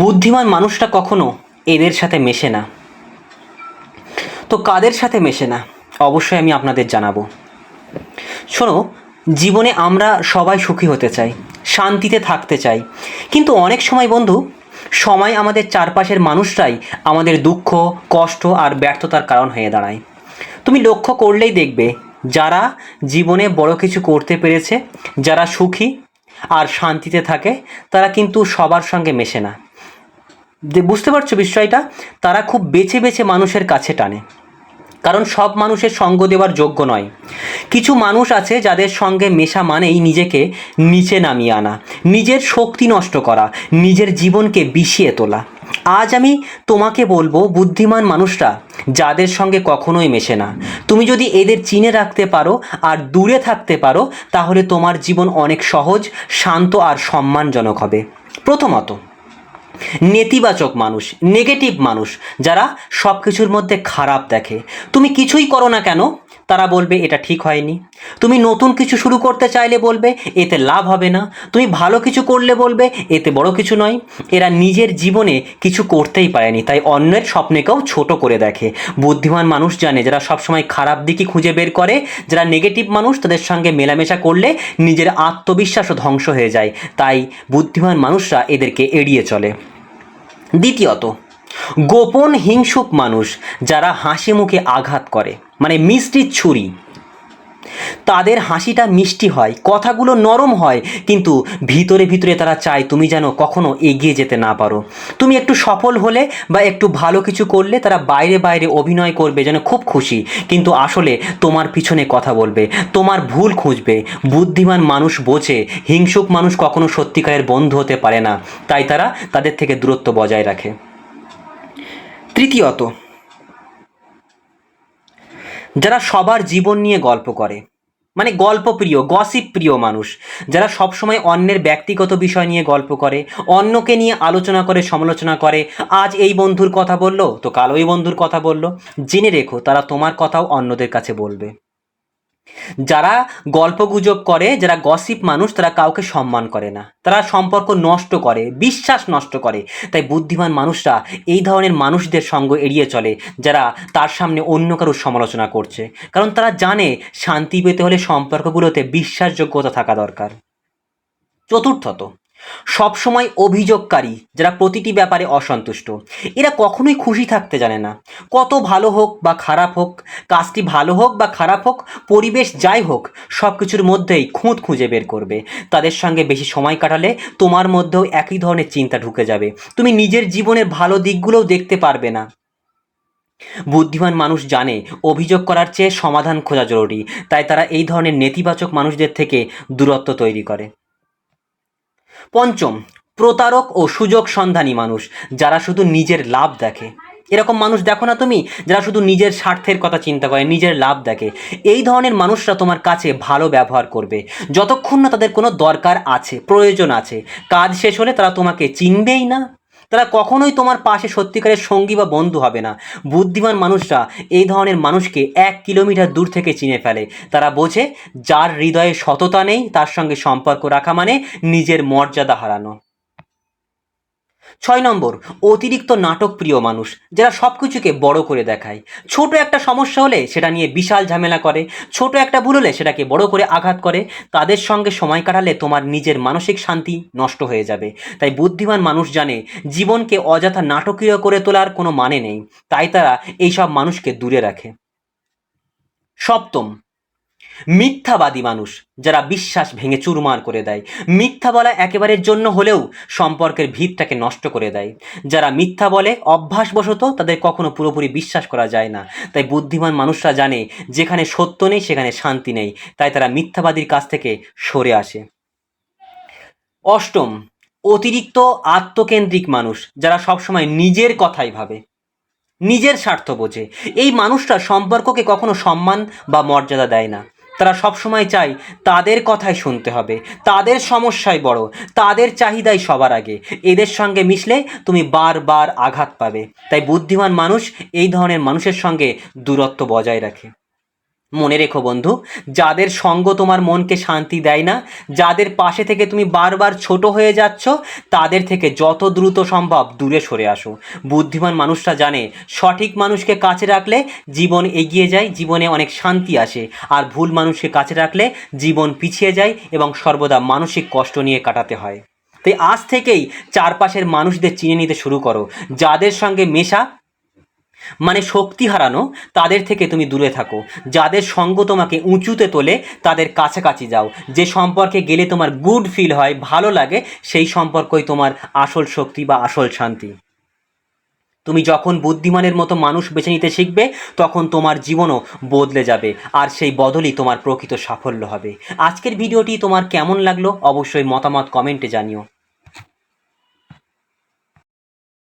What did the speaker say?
বুদ্ধিমান মানুষটা কখনো এদের সাথে মেশে না। তো কাদের সাথে মেশে না, অবশ্যই আমি আপনাদের জানাব। শোনো, জীবনে আমরা সবাই সুখী হতে চাই, শান্তিতে থাকতে চাই। কিন্তু অনেক সময় বন্ধু, সময় আমাদের চারপাশের মানুষরাই আমাদের দুঃখ, কষ্ট আর ব্যর্থতার কারণ হয়ে দাঁড়ায়। তুমি লক্ষ্য করলেই দেখবে, যারা জীবনে বড় কিছু করতে পেরেছে, যারা সুখী আর শান্তিতে থাকে, তারা কিন্তু সবার সঙ্গে মেশে না। বুঝতে পারছ বিষয়টা? তারা খুব বেছে বেছে মানুষের কাছে টানে। কারণ সব মানুষের সঙ্গ দেওয়ার যোগ্য নয়। কিছু মানুষ আছে যাদের সঙ্গে মেশা মানেই নিজেকে নিচে নামিয়ে আনা, নিজের শক্তি নষ্ট করা, নিজের জীবনকে বিষিয়ে তোলা। আজ আমি তোমাকে বলব বুদ্ধিমান মানুষরা, যাদের সঙ্গে কখনোই মেশে না। তুমি যদি এদের চিনে রাখতে পারো আর দূরে থাকতে পারো, তাহলে তোমার জীবন অনেক সহজ, শান্ত আর সম্মানজনক হবে। প্রথমত নেতিবাচক মানুষ নেগেটিভ মানুষ, যারা সব কিছুর মধ্যে খারাপ দেখে। তুমি কিছুই করো না কেন? তারা বলবে, এটা ঠিক হয়নি। তুমি নতুন কিছু শুরু করতে চাইলে বলবে, এতে লাভ হবে না। তুমি ভালো কিছু করলে বলবে, এতে বড় কিছু নয়। এরা নিজের জীবনে কিছু করতেই পারেনি, তাই অন্যের স্বপ্নেকেও ছোট করে দেখে। বুদ্ধিমান মানুষ জানে, যারা সবসময় খারাপ দিকই খুঁজে বের করে, যারা নেগেটিভ মানুষ, তাদের সঙ্গে মেলামেশা করলে নিজের আত্মবিশ্বাসও ধ্বংস হয়ে যায়। তাই বুদ্ধিমান মানুষরা এদেরকে এড়িয়ে চলে। দ্বিতীয়ত গোপন হিংসুক মানুষ যারা হাসি মুখে আঘাত করে মানে মিষ্টির ছুরি। তাদের হাসিটা মিষ্টি হয়, কথাগুলো নরম হয়, কিন্তু ভিতরে ভিতরে তারা চায় তুমি যেন কখনো এগিয়ে যেতে না পারো। তুমি একটু সফল হলে বা একটু ভালো কিছু করলে তারা বাইরে বাইরে অভিনয় করবে যেন খুব খুশি। কিন্তু আসলে তোমার পিছনে কথা বলবে, তোমার ভুল খুঁজবে। বুদ্ধিমান মানুষ বোঝে, হিংসুক মানুষ কখনো সত্যিকারের বন্ধু হতে পারে না। তাই তারা তাদের থেকে দূরত্ব বজায় রাখে। তৃতীয়ত, যারা সবার জীবন নিয়ে গল্প করে মানে গল্প প্রিয় গসিপ প্রিয় মানুষ। যারা সবসময় অন্যের ব্যক্তিগত বিষয় নিয়ে গল্প করে, অন্যকে নিয়ে আলোচনা করে, সমালোচনা করে, আজ এই বন্ধুর কথা বলল, তো কাল ওই বন্ধুর কথা বলল। জেনে রেখো, তারা তোমার কথাও অন্যদের কাছে বলবে। যারা গল্পগুজব করে, যারা গসিপ মানুষ, তারা কাউকে সম্মান করে না। তারা সম্পর্ক নষ্ট করে, বিশ্বাস নষ্ট করে। তাই বুদ্ধিমান মানুষরা এই ধরনের মানুষদের সঙ্গ এড়িয়ে চলে, যারা তার সামনে অন্য কারোর সমালোচনা করছে। কারণ তারা জানে, শান্তি পেতে হলে সম্পর্কগুলোতে বিশ্বাসযোগ্যতা থাকা দরকার। চতুর্থত সবসময় অভিযোগকারী, যারা প্রতিটি ব্যাপারে অসন্তুষ্ট। এরা কখনোই খুশি থাকতে জানে না। কত ভালো হোক বা খারাপ হোক, কাজটি ভালো হোক বা খারাপ হোক, পরিবেশ যাই হোক সব কিছুর মধ্যেই খুঁত খুঁজে বের করবে। তাদের সঙ্গে বেশি সময় কাটালে তোমার মধ্যেও একই ধরনের চিন্তা ঢুকে যাবে। তুমি নিজের জীবনের ভালো দিকগুলোও দেখতে পারবে না। বুদ্ধিমান মানুষ জানে, অভিযোগ করার চেয়ে সমাধান খোঁজা জরুরি। তাই তারা এই ধরনের নেতিবাচক মানুষদের থেকে দূরত্ব তৈরি করে। পঞ্চম, প্রতারক ও সুযোগ সন্ধানী মানুষ, যারা শুধু নিজের লাভ দেখে। এরকম মানুষ দেখো না তুমি? যারা শুধু নিজের স্বার্থের কথা চিন্তা করে, নিজের লাভ দেখে। এই ধরনের মানুষরা তোমার কাছে ভালো ব্যবহার করবে। যতক্ষণ না তাদের কোনো দরকার আছে, প্রয়োজন আছে, কাজ শেষ হলে তারা তোমাকে চিনবেই না। তারা কখনোই তোমার পাশে সত্যিকারের সঙ্গী বা বন্ধু হবে না। বুদ্ধিমান মানুষরা এই ধরনের মানুষকে এক কিলোমিটার দূর থেকে চিনে ফেলে। তারা বোঝে, যার হৃদয়ে সততা নেই, তার সঙ্গে সম্পর্ক রাখা মানে নিজের মর্যাদা হারানো। ছয় নম্বর, অতিরিক্ত নাটক প্রিয় মানুষ, যারা সব কিছুকে বড় করে দেখায়। ছোট একটা সমস্যা হলে সেটা নিয়ে বিশাল ঝামেলা করে, ছোট একটা ভুল হলে সেটাকে বড় করে আঘাত করে। তাদের সঙ্গে সময় কাটালে তোমার নিজের মানসিক শান্তি নষ্ট হয়ে যাবে। তাই বুদ্ধিমান মানুষ জানে, জীবনকে অযথা নাটকীয় করে তোলার কোনো মানে নেই। তাই তারা এইসব মানুষকে দূরে রাখে। সপ্তম মিথ্যাবাদী মানুষ, যারা বিশ্বাস ভেঙে চুরমার করে দেয়। মিথ্যা বলা একেবারের জন্য হলেও সম্পর্কের ভিতটাকে নষ্ট করে দেয়। যারা মিথ্যা বলে অভ্যাসবশত তাদের কখনো পুরোপুরি বিশ্বাস করা যায় না। তাই বুদ্ধিমান মানুষরা জানে, যেখানে সত্য নেই, সেখানে শান্তি নেই। তাই তারা মিথ্যাবাদীর কাছ থেকে সরে আসে। অষ্টম, অতিরিক্ত আত্মকেন্দ্রিক মানুষ, যারা সবসময় নিজের কথাই ভাবে, নিজের স্বার্থ বোঝে। এই মানুষটা সম্পর্ককে কখনো সম্মান বা মর্যাদা দেয় না। তারা সবসময় চায় তাদের কথাই শুনতে হবে, তাদের সমস্যাই বড়, তাদের চাহিদাই সবার আগে। এদের সঙ্গে মিশলে তুমি বারবার আঘাত পাবে। তাই বুদ্ধিমান মানুষ এই ধরনের মানুষের সঙ্গে দূরত্ব বজায় রাখে। মনে রেখো বন্ধু, যাদের সঙ্গ তোমার মনকে শান্তি দেয় না, যাদের পাশে থেকে তুমি বারবার ছোট হয়ে যাচ্ছ, তাদের থেকে যত দ্রুত সম্ভব দূরে সরে আসো। বুদ্ধিমান মানুষরা জানে, সঠিক মানুষকে কাছে রাখলে জীবন এগিয়ে যায়, জীবনে অনেক শান্তি আসে। আর ভুল মানুষকে কাছে রাখলে জীবন পিছিয়ে যায় এবং সর্বদা মানসিক কষ্ট নিয়ে কাটাতে হয়। তাই আজ থেকেই চারপাশের মানুষদের চিনে নিতে শুরু করো। যাদের সঙ্গে মেশা মানে শক্তি হারানো, তাদের থেকে তুমি দূরে থাকো। যাদের সঙ্গ তোমাকে উঁচুতে তোলে, তাদের কাছাকাছি যাও। যে সম্পর্কে গেলে তোমার গুড ফিল হয়, ভালো লাগে, সেই সম্পর্কই তোমার আসল শক্তি বা আসল শান্তি। তুমি যখন বুদ্ধিমানের মতো মানুষ বেছে নিতে শিখবে, তখন তোমার জীবনও বদলে যাবে, আর সেই বদলই তোমার প্রকৃত সাফল্য হবে। আজকের ভিডিওটি তোমার কেমন লাগল, অবশ্যই মতামত কমেন্টে জানিও।